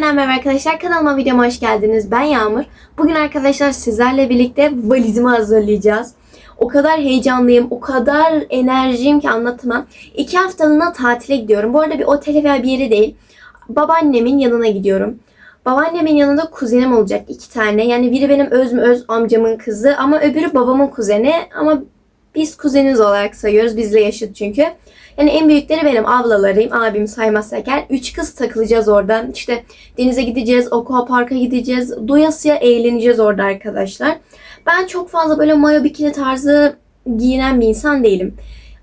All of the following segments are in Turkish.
Yeniden merhaba arkadaşlar. Kanalıma videoma hoş geldiniz. Ben Yağmur. Bugün arkadaşlar sizlerle birlikte valizimi hazırlayacağız. O kadar heyecanlıyım, o kadar enerjiyim ki anlatamam. İki haftalığına tatile gidiyorum. Bu arada bir otele veya bir yere değil. Babaannemin yanına gidiyorum. Babaannemin yanında kuzenim olacak iki tane. Yani biri benim öz mü öz amcamın kızı ama öbürü babamın kuzeni. Ama biz kuzeniniz olarak sayıyoruz. Bizle yaşıt çünkü. Yani en büyükleri benim ablalarıyım. Abim saymazsak eğer. Üç kız takılacağız oradan. İşte denize gideceğiz, aqua parka gideceğiz. Doyasıya eğleneceğiz orada arkadaşlar. Ben çok fazla böyle mayo bikini tarzı giyinen bir insan değilim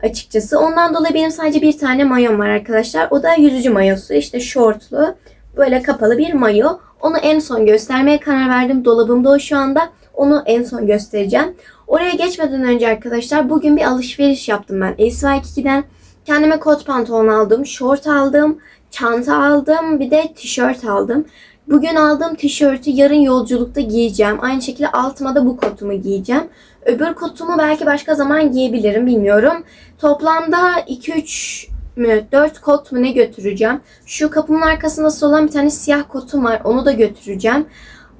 açıkçası. Ondan dolayı benim sadece bir tane mayom var arkadaşlar. O da yüzücü mayosu. İşte şortlu, böyle kapalı bir mayo. Onu en son göstermeye karar verdim. Dolabımda o şu anda. Onu en son göstereceğim. Oraya geçmeden önce arkadaşlar bugün bir alışveriş yaptım ben. SY2'den kendime kot pantolon aldım, şort aldım, çanta aldım, bir de tişört aldım. Bugün aldığım tişörtü yarın yolculukta giyeceğim. Aynı şekilde altıma da bu kotumu giyeceğim. Öbür kotumu belki başka zaman giyebilirim bilmiyorum. Toplamda 2-3 mü 4 kot mu ne götüreceğim. Şu kapımın arkasında olan bir tane siyah kotum var. Onu da götüreceğim.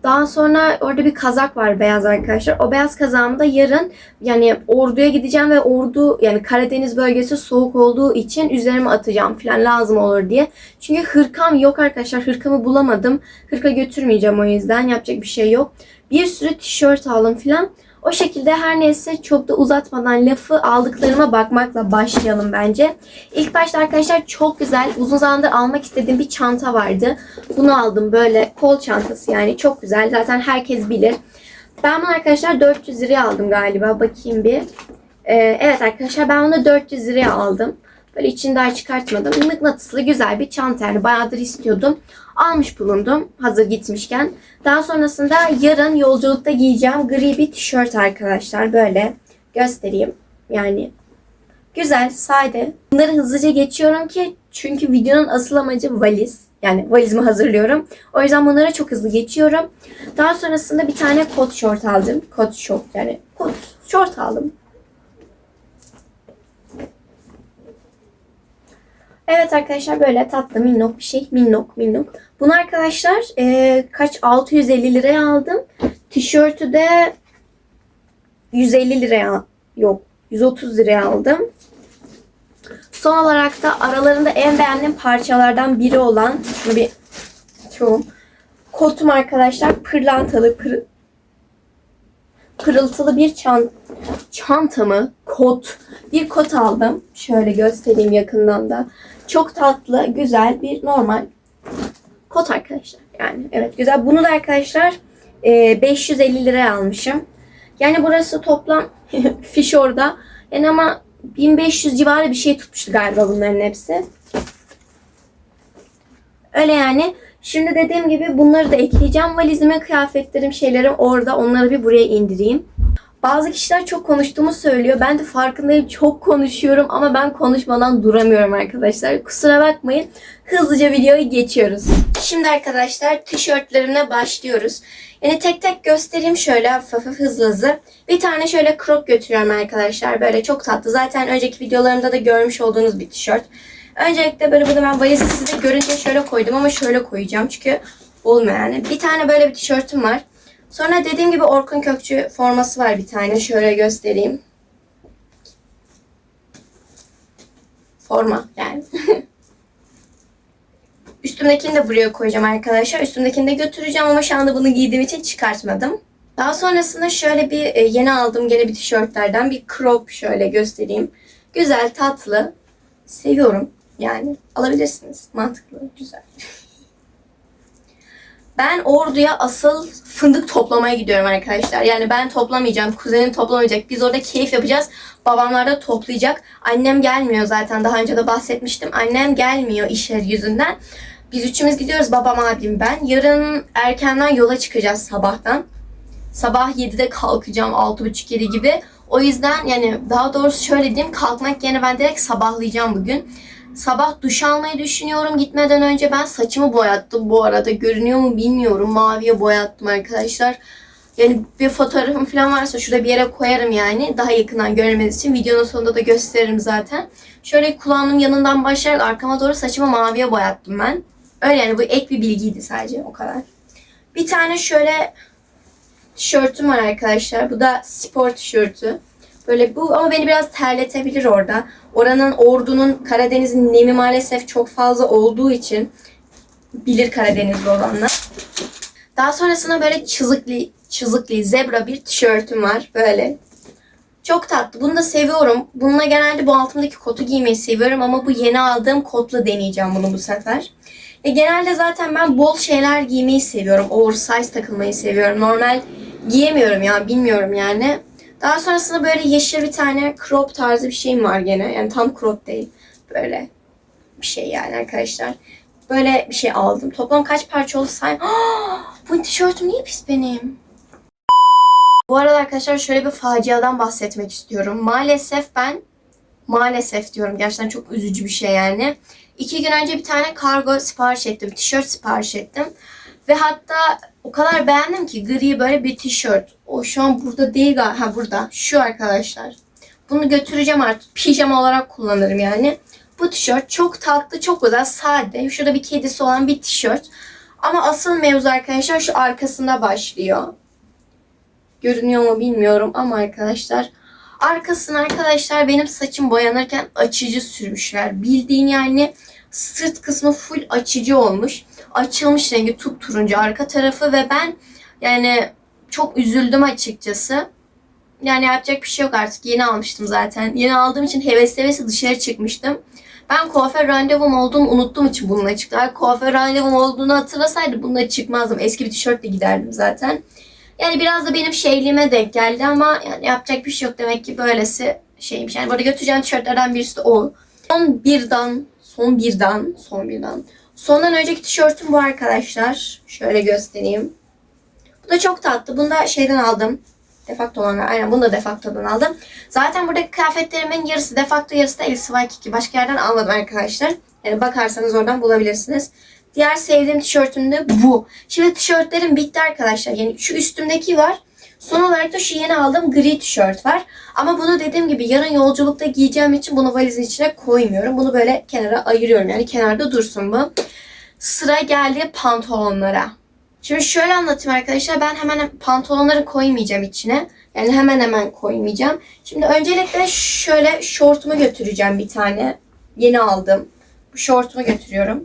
Daha sonra orada bir kazak var beyaz arkadaşlar. O beyaz kazağımı yarın yani orduya gideceğim ve ordu yani Karadeniz bölgesi soğuk olduğu için üzerime atacağım falan lazım olur diye. Çünkü hırkam yok arkadaşlar. Hırkamı bulamadım. Hırka götürmeyeceğim o yüzden. Yapacak bir şey yok. Bir sürü tişört aldım falan. O şekilde her neyse çok da uzatmadan lafı aldıklarıma bakmakla başlayalım bence. İlk başta arkadaşlar çok güzel uzun zamandır almak istediğim bir çanta vardı. Bunu aldım böyle kol çantası yani çok güzel. Zaten herkes bilir. Ben bunu arkadaşlar 400 liraya aldım galiba. Bakayım bir. Ee, evet arkadaşlar ben bunu 400 liraya aldım. Böyle içini daha çıkartmadım. Mıknatıslı güzel bir çanta yani bayağıdır istiyordum. Almış bulundum hazır gitmişken. Daha sonrasında yarın yolculukta giyeceğim gri bir tişört arkadaşlar. Böyle göstereyim. Yani güzel, sade. Bunları hızlıca geçiyorum ki çünkü videonun asıl amacı valiz. Yani valizimi hazırlıyorum. O yüzden bunları çok hızlı geçiyorum. Daha sonrasında bir tane kot şort aldım. Kot şort yani kot şort aldım. Evet arkadaşlar böyle tatlı minnok bir şey. Minnok minnok. Bunu arkadaşlar e, kaç 650 liraya aldım. Tişörtü de 150 liraya yok 130 liraya aldım. Son olarak da aralarında en beğendiğim parçalardan biri olan şunu bir çoğum. Kotum arkadaşlar pırlantalı pır, pırıltılı bir çan, çanta mı? Kot. Bir kot aldım. Şöyle göstereyim yakından da. Çok tatlı, güzel bir normal kot arkadaşlar. Yani evet güzel. Bunu da arkadaşlar e, 550 liraya almışım. Yani burası toplam fiş orada. Yani ama 1500 civarı bir şey tutmuştu galiba bunların hepsi. Öyle yani. Şimdi dediğim gibi bunları da ekleyeceğim. Valizime kıyafetlerim, şeylerim orada. Onları bir buraya indireyim. Bazı kişiler çok konuştuğumu söylüyor. Ben de farkındayım. Çok konuşuyorum ama ben konuşmadan duramıyorum arkadaşlar. Kusura bakmayın. Hızlıca videoyu geçiyoruz. Şimdi arkadaşlar tişörtlerimle başlıyoruz. Yani tek tek göstereyim şöyle hafif hafif hızlı hızlı. Bir tane şöyle crop götürüyorum arkadaşlar. Böyle çok tatlı. Zaten önceki videolarımda da görmüş olduğunuz bir tişört. Öncelikle böyle bunu ben valizi size görünce şöyle koydum ama şöyle koyacağım. Çünkü olmuyor yani. Bir tane böyle bir tişörtüm var. Sonra dediğim gibi Orkun Kökçü forması var bir tane. Şöyle göstereyim. Forma yani. Üstümdekini de buraya koyacağım arkadaşlar. Üstümdekini de götüreceğim ama şu anda bunu giydiğim için çıkartmadım. Daha sonrasında şöyle bir e, yeni aldığım gene bir tişörtlerden bir crop şöyle göstereyim. Güzel, tatlı. Seviyorum yani. Alabilirsiniz. Mantıklı, güzel. Ben orduya asıl fındık toplamaya gidiyorum arkadaşlar. Yani ben toplamayacağım. Kuzenim toplamayacak. Biz orada keyif yapacağız. Babamlar da toplayacak. Annem gelmiyor zaten. Daha önce de bahsetmiştim. Annem gelmiyor işler yüzünden. Biz üçümüz gidiyoruz. Babam, abim, ben. Yarın erkenden yola çıkacağız sabahtan. Sabah 7'de kalkacağım. 6.30-7 gibi. O yüzden yani daha doğrusu şöyle diyeyim. Kalkmak yerine ben direkt sabahlayacağım bugün. Sabah duş almayı düşünüyorum. Gitmeden önce ben saçımı boyattım bu arada. Görünüyor mu bilmiyorum. Maviye boyattım arkadaşlar. Yani bir fotoğrafım falan varsa şurada bir yere koyarım yani. Daha yakından görmeniz için. Videonun sonunda da gösteririm zaten. Şöyle kulağımın yanından başlayarak arkama doğru saçımı maviye boyattım ben. Öyle yani bu ek bir bilgiydi sadece o kadar. Bir tane şöyle tişörtüm var arkadaşlar. Bu da spor tişörtü. Böyle bu ama beni biraz terletebilir orada. Oranın ordunun Karadeniz'in nemi maalesef çok fazla olduğu için bilir Karadenizli olanlar. Daha sonrasında böyle çizikli çizikli zebra bir tişörtüm var böyle. Çok tatlı. Bunu da seviyorum. Bununla genelde bu altımdaki kotu giymeyi seviyorum ama bu yeni aldığım kotla deneyeceğim bunu bu sefer. E, genelde zaten ben bol şeyler giymeyi seviyorum. Oversize takılmayı seviyorum. Normal giyemiyorum ya bilmiyorum yani. Daha sonrasında böyle yeşil bir tane crop tarzı bir şeyim var gene. Yani tam crop değil. Böyle bir şey yani arkadaşlar. Böyle bir şey aldım. Toplam kaç parça oldu say. Bu tişörtüm niye pis benim? Bu arada arkadaşlar şöyle bir faciadan bahsetmek istiyorum. Maalesef ben maalesef diyorum gerçekten çok üzücü bir şey yani. İki gün önce bir tane kargo sipariş ettim. Tişört sipariş ettim. Ve hatta o kadar beğendim ki gri böyle bir tişört. O şu an burada değil. Ha burada. Şu arkadaşlar. Bunu götüreceğim artık. Pijama olarak kullanırım yani. Bu tişört çok tatlı, çok güzel, sade. Şurada bir kedisi olan bir tişört. Ama asıl mevzu arkadaşlar şu arkasında başlıyor. Görünüyor mu bilmiyorum ama arkadaşlar arkasına arkadaşlar benim saçım boyanırken açıcı sürmüşler. Bildiğin yani sırt kısmı full açıcı olmuş. Açılmış rengi turuncu arka tarafı ve ben yani çok üzüldüm açıkçası. Yani yapacak bir şey yok artık. Yeni almıştım zaten. Yeni aldığım için hevesli hevesli dışarı çıkmıştım. Ben kuaför randevum olduğunu unuttuğum için bununla çıktım. Eğer kuaför randevum olduğunu hatırlasaydı bununla çıkmazdım. Eski bir tişörtle giderdim zaten. Yani biraz da benim şeyliğime denk geldi ama yani yapacak bir şey yok demek ki böylesi şeymiş. Yani burada götüreceğim tişörtlerden birisi de o. Son birden, son birden, son birden. Sondan önceki tişörtüm bu arkadaşlar. Şöyle göstereyim. Bu da çok tatlı. Bunu da şeyden aldım. Defakto olanlar. Aynen bunu da defaktodan aldım. Zaten buradaki kıyafetlerimin yarısı defakto yarısı da Elsi Waikiki. Başka yerden almadım arkadaşlar. Yani bakarsanız oradan bulabilirsiniz. Diğer sevdiğim tişörtüm de bu. Şimdi tişörtlerim bitti arkadaşlar. Yani şu üstümdeki var. Son olarak da şu yeni aldığım gri tişört var. Ama bunu dediğim gibi yarın yolculukta giyeceğim için bunu valizin içine koymuyorum. Bunu böyle kenara ayırıyorum. Yani kenarda dursun bu. Sıra geldi pantolonlara. Şimdi şöyle anlatayım arkadaşlar. Ben hemen pantolonları koymayacağım içine. Yani hemen hemen koymayacağım. Şimdi öncelikle şöyle şortumu götüreceğim bir tane. Yeni aldım. Bu şortumu götürüyorum.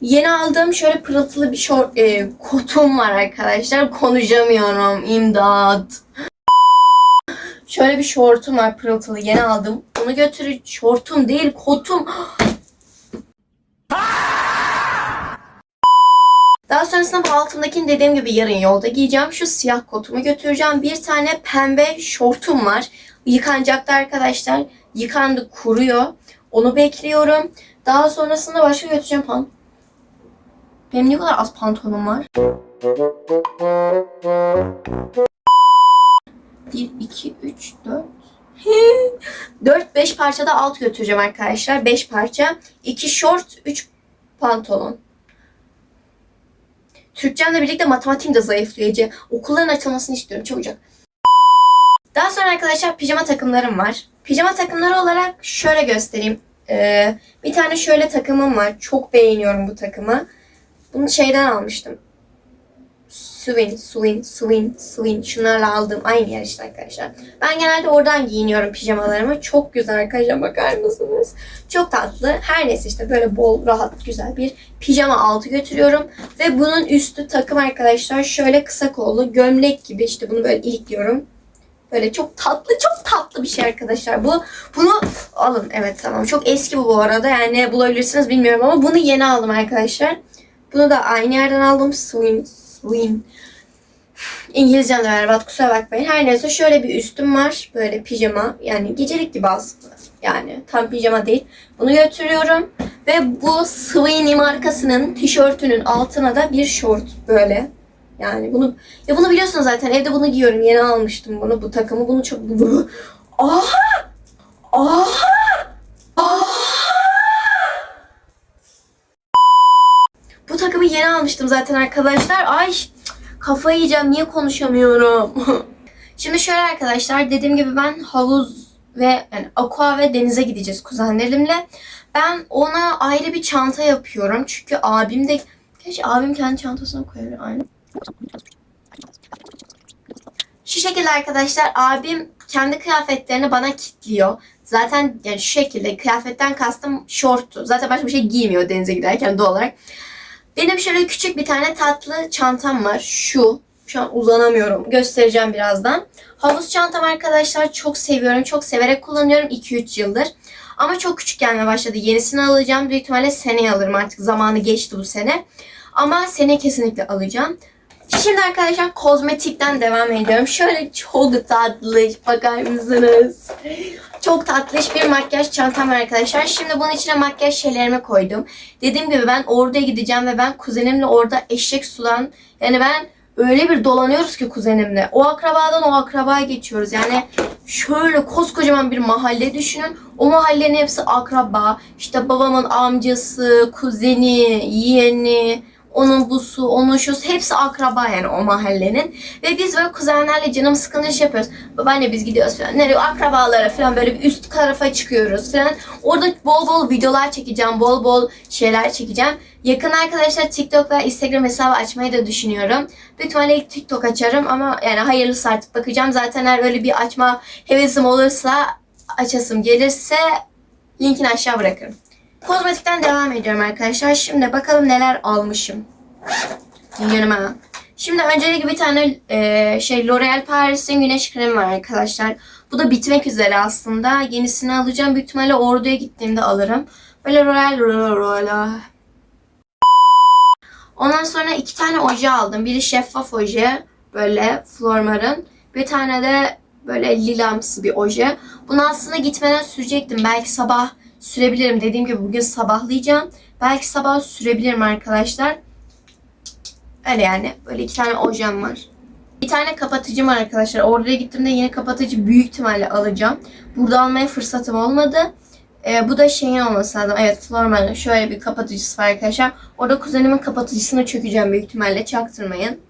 Yeni aldığım şöyle pırıltılı bir şort, e, kotum var arkadaşlar. Konuşamıyorum. İmdat. Şöyle bir şortum var pırıltılı. Yeni aldım. Onu götürü şortum değil kotum. Daha sonrasında bu altımdakini dediğim gibi yarın yolda giyeceğim. Şu siyah kotumu götüreceğim. Bir tane pembe şortum var. Yıkanacaktı arkadaşlar. Yıkandı kuruyor. Onu bekliyorum. Daha sonrasında başka götüreceğim pan. Benim ne kadar az pantolonum var. 1, 2, 3, 4. 4, 5 parçada alt götüreceğim arkadaşlar. 5 parça. 2 şort, 3 pantolon. Türkçemle birlikte matematiğim de zayıflıyor Ece. Okulların açılmasını istiyorum çabucak. Daha sonra arkadaşlar pijama takımlarım var. Pijama takımları olarak şöyle göstereyim. Ee, bir tane şöyle takımım var. Çok beğeniyorum bu takımı. Bunu şeyden almıştım. Swin, Swin, Swin, Swin. Şunlarla aldığım aynı yer işte arkadaşlar. Ben genelde oradan giyiniyorum pijamalarımı. Çok güzel arkadaşlar bakar mısınız? Çok tatlı. Her neyse işte böyle bol, rahat, güzel bir pijama altı götürüyorum. Ve bunun üstü takım arkadaşlar şöyle kısa kollu gömlek gibi işte bunu böyle ilikliyorum. Böyle çok tatlı, çok tatlı bir şey arkadaşlar. Bu bunu alın. Evet tamam. Çok eski bu bu arada. Yani bulabilirsiniz bilmiyorum ama bunu yeni aldım arkadaşlar. Bunu da aynı yerden aldım. Swim, swim. İngilizcem de berbat kusura bakmayın. Her neyse şöyle bir üstüm var. Böyle pijama. Yani gecelik gibi aslında. Yani tam pijama değil. Bunu götürüyorum. Ve bu Sweeney markasının tişörtünün altına da bir şort böyle. Yani bunu ya bunu biliyorsunuz zaten evde bunu giyiyorum. Yeni almıştım bunu bu takımı. Bunu çok! Aha! Aha! Bu takımı yeni almıştım zaten arkadaşlar. Ay kafayı yiyeceğim. Niye konuşamıyorum? Şimdi şöyle arkadaşlar dediğim gibi ben havuz ve yani aqua ve denize gideceğiz kuzenlerimle. Ben ona ayrı bir çanta yapıyorum. Çünkü abim de Gerçi abim kendi çantasına koyabilir aynı. Şu şekilde arkadaşlar abim kendi kıyafetlerini bana kilitliyor. Zaten yani şu şekilde kıyafetten kastım şorttu. Zaten başka bir şey giymiyor denize giderken doğal olarak. Benim şöyle küçük bir tane tatlı çantam var. Şu. Şu an uzanamıyorum. Göstereceğim birazdan. Havuz çantam arkadaşlar çok seviyorum. Çok severek kullanıyorum 2-3 yıldır. Ama çok küçük gelmeye başladı. Yenisini alacağım. Büyük ihtimalle seneye alırım artık. Zamanı geçti bu sene. Ama seneye kesinlikle alacağım. Şimdi arkadaşlar kozmetikten devam ediyorum. Şöyle çok tatlış bakar mısınız? Çok tatlış bir makyaj çantam var arkadaşlar. Şimdi bunun içine makyaj şeylerimi koydum. Dediğim gibi ben oraya gideceğim ve ben kuzenimle orada eşek sulan yani ben öyle bir dolanıyoruz ki kuzenimle. O akrabadan o akrabaya geçiyoruz. Yani şöyle koskocaman bir mahalle düşünün. O mahallenin hepsi akraba. İşte babamın amcası, kuzeni, yeğeni, onun busu, onun şusu hepsi akraba yani o mahallenin. Ve biz böyle kuzenlerle canım sıkınca şey yapıyoruz. Babaanne biz gidiyoruz falan. Nereye akrabalara falan böyle bir üst tarafa çıkıyoruz falan. Orada bol bol videolar çekeceğim. Bol bol şeyler çekeceğim. Yakın arkadaşlar TikTok ve Instagram hesabı açmayı da düşünüyorum. Büyük ilk TikTok açarım ama yani hayırlısı artık bakacağım. Zaten eğer öyle bir açma hevesim olursa açasım gelirse linkini aşağı bırakırım. Kozmetikten devam ediyorum arkadaşlar. Şimdi bakalım neler almışım. Yanıma. Şimdi öncelikle bir tane e, şey L'Oreal Paris'in güneş kremi var arkadaşlar. Bu da bitmek üzere aslında. Yenisini alacağım. Büyük ihtimalle orduya gittiğimde alırım. Böyle L'Oreal L'Oreal. Ondan sonra iki tane oje aldım. Biri şeffaf oje. Böyle Flormar'ın. Bir tane de böyle lilamsı bir oje. Bunu aslında gitmeden sürecektim. Belki sabah sürebilirim. Dediğim gibi bugün sabahlayacağım. Belki sabah sürebilirim arkadaşlar. Öyle yani. Böyle iki tane ojem var. Bir tane kapatıcım var arkadaşlar. Oraya gittiğimde yine kapatıcı büyük ihtimalle alacağım. Burada almaya fırsatım olmadı. Ee, bu da şeyin olması lazım. Evet Florman'ın şöyle bir kapatıcısı var arkadaşlar. Orada kuzenimin kapatıcısını çökeceğim büyük ihtimalle. Çaktırmayın.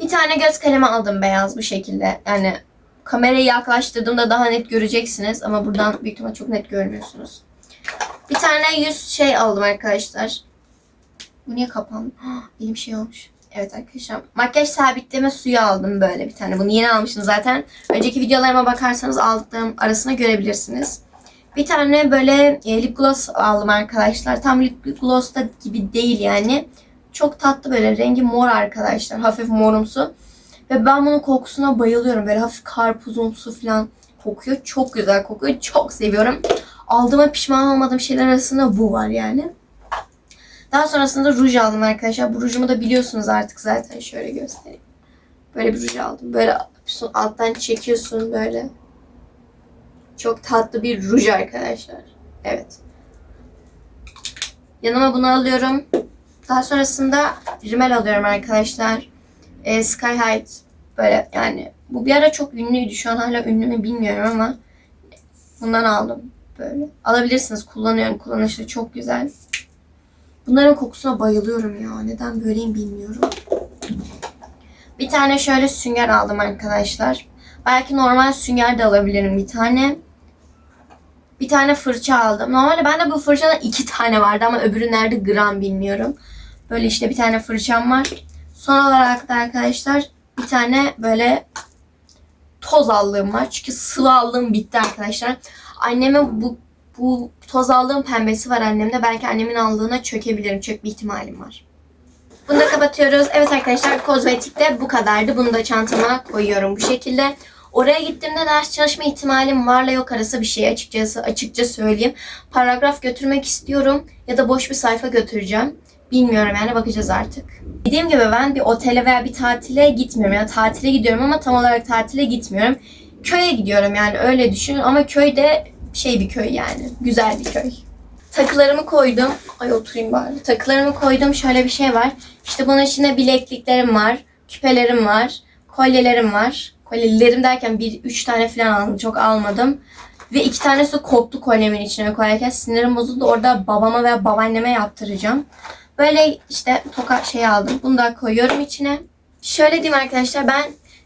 Bir tane göz kalemi aldım beyaz bu şekilde. Yani kamerayı yaklaştırdığımda daha net göreceksiniz. Ama buradan büyük ihtimalle çok net görmüyorsunuz. Bir tane yüz şey aldım arkadaşlar. Bu niye kapandı? Ah, Elim şey olmuş. Evet arkadaşlar. Makyaj sabitleme suyu aldım böyle bir tane. Bunu yeni almıştım zaten. Önceki videolarıma bakarsanız aldıklarım arasında görebilirsiniz. Bir tane böyle e, lip gloss aldım arkadaşlar. Tam lip gloss da gibi değil yani. Çok tatlı böyle. Rengi mor arkadaşlar. Hafif morumsu. Ve ben bunun kokusuna bayılıyorum. Böyle hafif karpuzumsu falan kokuyor. Çok güzel kokuyor. Çok seviyorum. Aldığıma pişman olmadığım şeyler arasında bu var yani. Daha sonrasında ruj aldım arkadaşlar. Bu rujumu da biliyorsunuz artık zaten. Şöyle göstereyim. Böyle bir ruj aldım. Böyle alttan çekiyorsun böyle. Çok tatlı bir ruj arkadaşlar. Evet. Yanıma bunu alıyorum. Daha sonrasında rimel alıyorum arkadaşlar. Ee, Sky High böyle yani bu bir ara çok ünlüydü. Şu an hala ünlü mü bilmiyorum ama bundan aldım böyle. Alabilirsiniz. Kullanıyorum. Kullanışlı çok güzel. Bunların kokusuna bayılıyorum ya. Neden böyleyim bilmiyorum. Bir tane şöyle sünger aldım arkadaşlar. Belki normal sünger de alabilirim bir tane. Bir tane fırça aldım. Normalde bende bu fırçadan iki tane vardı ama öbürü nerede gram bilmiyorum. Böyle işte bir tane fırçam var. Son olarak da arkadaşlar bir tane böyle toz allığım var. Çünkü sıvı allığım bitti arkadaşlar. Anneme bu bu toz aldığım pembesi var annemde. Belki annemin aldığına çökebilirim. Çökme ihtimalim var. Bunu da kapatıyoruz. Evet arkadaşlar kozmetikte bu kadardı. Bunu da çantama koyuyorum bu şekilde. Oraya gittiğimde ders çalışma ihtimalim varla yok arası bir şey açıkçası açıkça söyleyeyim. Paragraf götürmek istiyorum ya da boş bir sayfa götüreceğim. Bilmiyorum yani bakacağız artık. Dediğim gibi ben bir otele veya bir tatile gitmiyorum. Yani tatile gidiyorum ama tam olarak tatile gitmiyorum. Köye gidiyorum yani öyle düşünün ama köyde şey bir köy yani. Güzel bir köy. Takılarımı koydum. Ay oturayım bari. Takılarımı koydum. Şöyle bir şey var. İşte bunun içinde bilekliklerim var. Küpelerim var. Kolyelerim var. Kolyelerim derken bir üç tane falan aldım. Çok almadım. Ve iki tanesi de koptu kolyemin içine koyarken. Sinirim bozuldu. Orada babama veya babaanneme yaptıracağım. Böyle işte toka şey aldım. Bunu da koyuyorum içine. Şöyle diyeyim arkadaşlar ben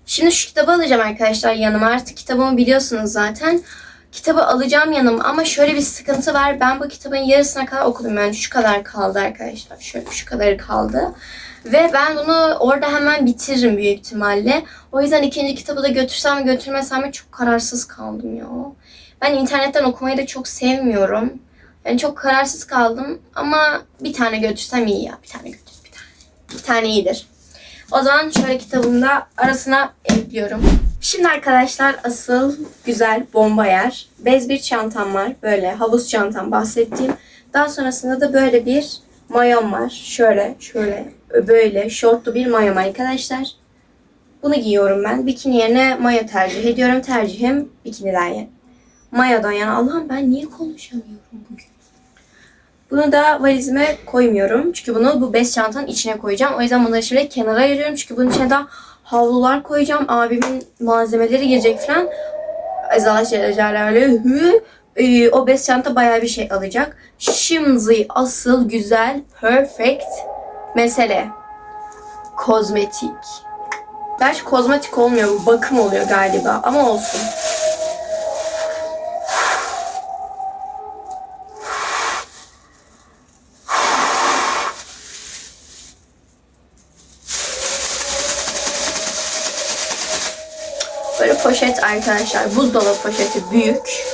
şimdi şu kitabı alacağım arkadaşlar yanıma. Artık kitabımı biliyorsunuz zaten. kitabı alacağım yanıma ama şöyle bir sıkıntı var. Ben bu kitabın yarısına kadar okudum. Yani şu kadar kaldı arkadaşlar. Şöyle şu kadarı kaldı. Ve ben bunu orada hemen bitiririm büyük ihtimalle. O yüzden ikinci kitabı da götürsem mi götürmesem mi çok kararsız kaldım ya. Ben internetten okumayı da çok sevmiyorum. Yani çok kararsız kaldım ama bir tane götürsem iyi ya. Bir tane götür bir tane. Bir tane iyidir. O zaman şöyle kitabımı da arasına ekliyorum. Şimdi arkadaşlar asıl güzel bomba yer. Bez bir çantam var. Böyle havuz çantam bahsettiğim. Daha sonrasında da böyle bir mayom var. Şöyle, şöyle, böyle şortlu bir mayom arkadaşlar. Bunu giyiyorum ben. Bikini yerine mayo tercih ediyorum. Tercihim bikiniden yani. Mayodan yani. Allah'ım ben niye konuşamıyorum bugün? Bunu da valizime koymuyorum. Çünkü bunu bu bez çantanın içine koyacağım. O yüzden bunları şimdi kenara ayırıyorum. Çünkü bunun içine daha havlular koyacağım. Abimin malzemeleri girecek falan. Azalaş öyle hü. Ee, o bez çanta bayağı bir şey alacak. Şimdi asıl güzel, perfect mesele. Kozmetik. Gerçi kozmetik olmuyor, bakım oluyor galiba ama olsun. Böyle poşet arkadaşlar. Buzdolabı poşeti büyük.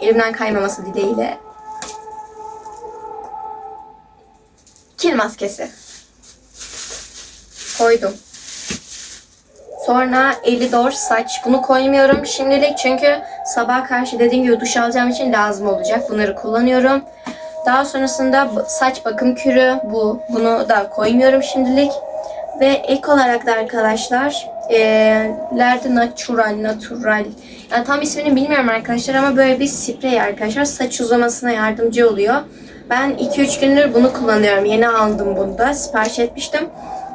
Elimden kaymaması dileğiyle. Kil maskesi. Koydum. Sonra Elidor saç. Bunu koymuyorum şimdilik çünkü sabah karşı dediğim gibi duş alacağım için lazım olacak. Bunları kullanıyorum. Daha sonrasında saç bakım kürü bu. Bunu da koymuyorum şimdilik. Ve ek olarak da arkadaşlar e, Lerde Natural, Natural. Yani tam ismini bilmiyorum arkadaşlar ama böyle bir sprey arkadaşlar. Saç uzamasına yardımcı oluyor. Ben 2-3 gündür bunu kullanıyorum. Yeni aldım bunu da. Sipariş etmiştim.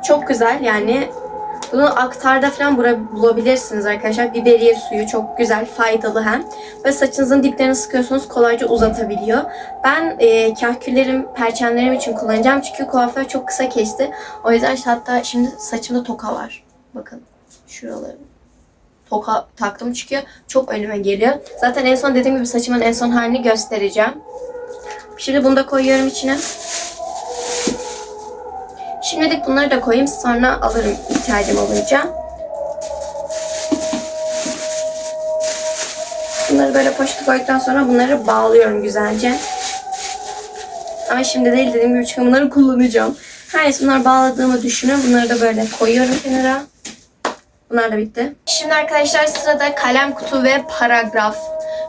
Çok güzel yani. Bunu aktarda falan bulabilirsiniz arkadaşlar. Biberiye suyu çok güzel, faydalı hem. Ve saçınızın diplerini sıkıyorsunuz kolayca uzatabiliyor. Ben e, kahküllerim, perçemlerim için kullanacağım. Çünkü kuaför çok kısa kesti. O yüzden işte hatta şimdi saçımda toka var. Bakın şuraları. Toka taktım çıkıyor. Çok önüme geliyor. Zaten en son dediğim gibi saçımın en son halini göstereceğim. Şimdi bunu da koyuyorum içine. Şimdilik bunları da koyayım. Sonra alırım ihtiyacım olunca. Bunları böyle poşete koyduktan sonra bunları bağlıyorum güzelce. Ama şimdi değil dediğim gibi çünkü bunları kullanacağım. Her neyse bunları bağladığımı düşünün. Bunları da böyle koyuyorum kenara. Bunlar da bitti. Şimdi arkadaşlar sırada kalem kutu ve paragraf.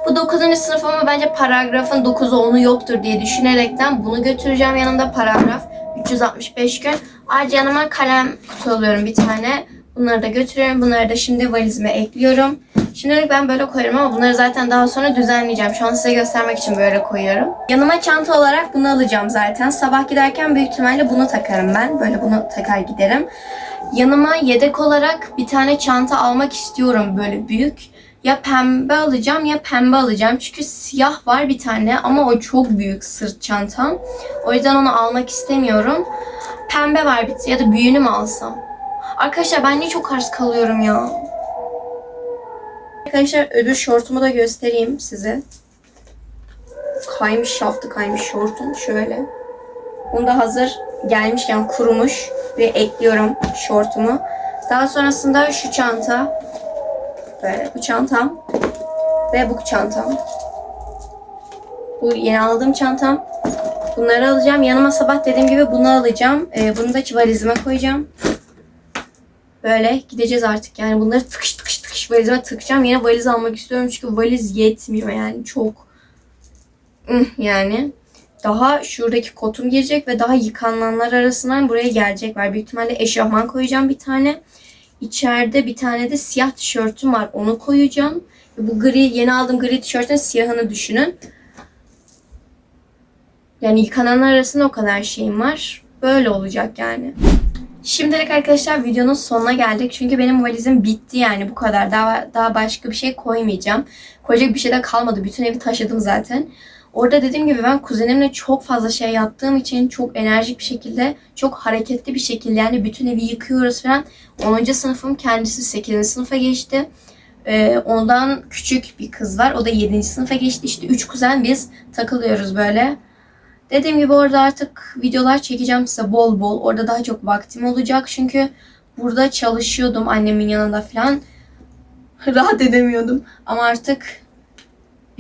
Bu 9. sınıf ama bence paragrafın 9'u 10'u yoktur diye düşünerekten bunu götüreceğim yanımda paragraf. 365 gün. Ayrıca yanıma kalem kutu alıyorum bir tane. Bunları da götürüyorum. Bunları da şimdi valizime ekliyorum. Şimdilik ben böyle koyuyorum ama bunları zaten daha sonra düzenleyeceğim. Şu an size göstermek için böyle koyuyorum. Yanıma çanta olarak bunu alacağım zaten. Sabah giderken büyük ihtimalle bunu takarım ben. Böyle bunu takar giderim. Yanıma yedek olarak bir tane çanta almak istiyorum böyle büyük. Ya pembe alacağım ya pembe alacağım. Çünkü siyah var bir tane ama o çok büyük sırt çantam. O yüzden onu almak istemiyorum. Pembe var bir ya da büyüğünü mü alsam? Arkadaşlar ben niye çok arz kalıyorum ya? Arkadaşlar ödül şortumu da göstereyim size. Kaymış şaftı kaymış şortum şöyle. Bunu da hazır gelmişken kurumuş ve ekliyorum şortumu. Daha sonrasında şu çanta. Böyle bu çantam. Ve bu çantam. Bu yeni aldığım çantam. Bunları alacağım. Yanıma sabah dediğim gibi bunu alacağım. Ee, bunu da valizime koyacağım. Böyle gideceğiz artık. Yani bunları tıkış tıkış tıkış valizime tıkacağım. Yine valiz almak istiyorum çünkü valiz yetmiyor yani çok. Yani daha şuradaki kotum girecek ve daha yıkananlar arasından buraya gelecek var. Büyük ihtimalle eşofman koyacağım bir tane. İçeride bir tane de siyah tişörtüm var. Onu koyacağım. Bu gri yeni aldığım gri tişörtün siyahını düşünün. Yani yıkananlar arasında o kadar şeyim var. Böyle olacak yani. Şimdilik arkadaşlar videonun sonuna geldik. Çünkü benim valizim bitti yani bu kadar. Daha, daha başka bir şey koymayacağım. Koyacak bir şey de kalmadı. Bütün evi taşıdım zaten. Orada dediğim gibi ben kuzenimle çok fazla şey yaptığım için çok enerjik bir şekilde, çok hareketli bir şekilde yani bütün evi yıkıyoruz falan. 10. sınıfım kendisi 8. sınıfa geçti. Ee, ondan küçük bir kız var. O da 7. sınıfa geçti. İşte 3 kuzen biz takılıyoruz böyle. Dediğim gibi orada artık videolar çekeceğim size bol bol. Orada daha çok vaktim olacak çünkü burada çalışıyordum annemin yanında falan. Rahat edemiyordum. Ama artık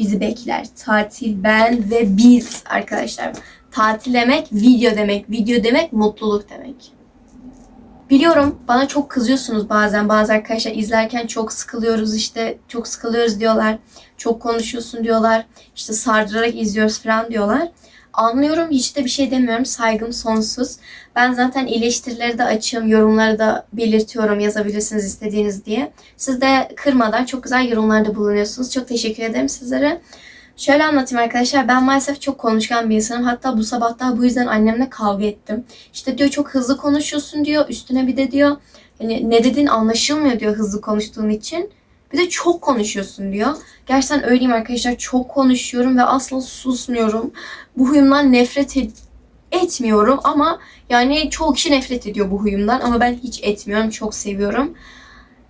bizi bekler. Tatil, ben ve biz arkadaşlar. Tatil demek video demek. Video demek mutluluk demek. Biliyorum bana çok kızıyorsunuz bazen. Bazı arkadaşlar izlerken çok sıkılıyoruz işte çok sıkılıyoruz diyorlar. Çok konuşuyorsun diyorlar. İşte sardırarak izliyoruz falan diyorlar. Anlıyorum hiç de bir şey demiyorum. Saygım sonsuz. Ben zaten eleştirileri de açığım. Yorumları da belirtiyorum yazabilirsiniz istediğiniz diye. Siz de kırmadan çok güzel yorumlarda bulunuyorsunuz. Çok teşekkür ederim sizlere. Şöyle anlatayım arkadaşlar. Ben maalesef çok konuşkan bir insanım. Hatta bu sabah da bu yüzden annemle kavga ettim. İşte diyor çok hızlı konuşuyorsun diyor. Üstüne bir de diyor hani ne dediğin anlaşılmıyor diyor hızlı konuştuğun için. Bir de çok konuşuyorsun diyor. Gerçekten öyleyim arkadaşlar. Çok konuşuyorum ve asla susmuyorum. Bu huyumdan nefret et- etmiyorum ama yani çoğu kişi nefret ediyor bu huyumdan ama ben hiç etmiyorum. Çok seviyorum.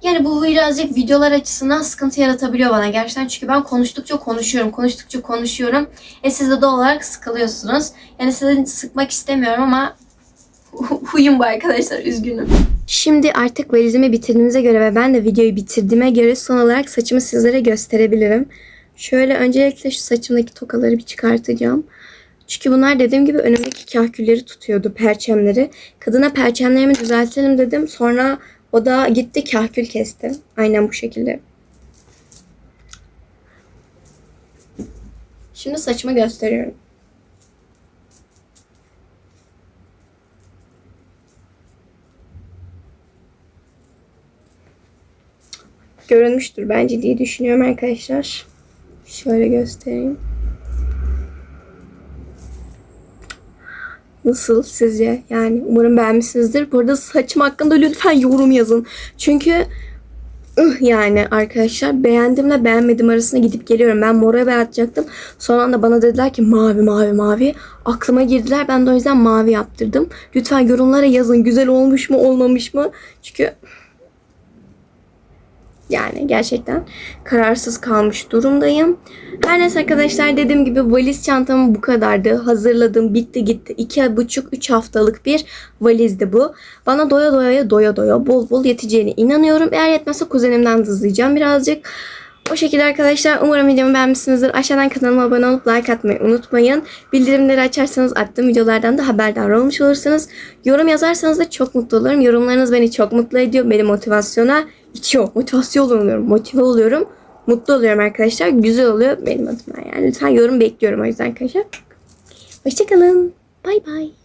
Yani bu birazcık videolar açısından sıkıntı yaratabiliyor bana gerçekten. Çünkü ben konuştukça konuşuyorum, konuştukça konuşuyorum. E siz de doğal olarak sıkılıyorsunuz. Yani sizi sıkmak istemiyorum ama huyum bu arkadaşlar üzgünüm. Şimdi artık valizimi bitirdiğimize göre ve ben de videoyu bitirdiğime göre son olarak saçımı sizlere gösterebilirim. Şöyle öncelikle şu saçımdaki tokaları bir çıkartacağım. Çünkü bunlar dediğim gibi önümdeki kahkülleri tutuyordu, perçemleri. Kadına perçemlerimi düzeltelim dedim. Sonra o da gitti kahkül kesti. Aynen bu şekilde. Şimdi saçımı gösteriyorum. Görünmüştür bence diye düşünüyorum arkadaşlar. Şöyle göstereyim. Nasıl sizce? Yani umarım beğenmişsinizdir. Bu arada saçım hakkında lütfen yorum yazın. Çünkü ıh yani arkadaşlar beğendimle beğenmedim arasında gidip geliyorum. Ben mora boyatacaktım. Sonra anda bana dediler ki mavi mavi mavi. Aklıma girdiler. Ben de o yüzden mavi yaptırdım. Lütfen yorumlara yazın. Güzel olmuş mu olmamış mı? Çünkü yani gerçekten kararsız kalmış durumdayım. Her neyse arkadaşlar dediğim gibi valiz çantam bu kadardı. Hazırladım bitti gitti. İki buçuk üç haftalık bir valizdi bu. Bana doya doya doya doya bol bol yeteceğine inanıyorum. Eğer yetmezse kuzenimden hızlayacağım birazcık. O şekilde arkadaşlar umarım videomu beğenmişsinizdir. Aşağıdan kanalıma abone olup like atmayı unutmayın. Bildirimleri açarsanız attığım videolardan da haberdar olmuş olursunuz. Yorum yazarsanız da çok mutlu olurum. Yorumlarınız beni çok mutlu ediyor. Beni motivasyona itiyor. Motivasyon oluyorum. Motive oluyorum. Mutlu oluyorum arkadaşlar. Güzel oluyor benim adıma yani. Lütfen yorum bekliyorum o yüzden arkadaşlar. Hoşçakalın. Bay bay.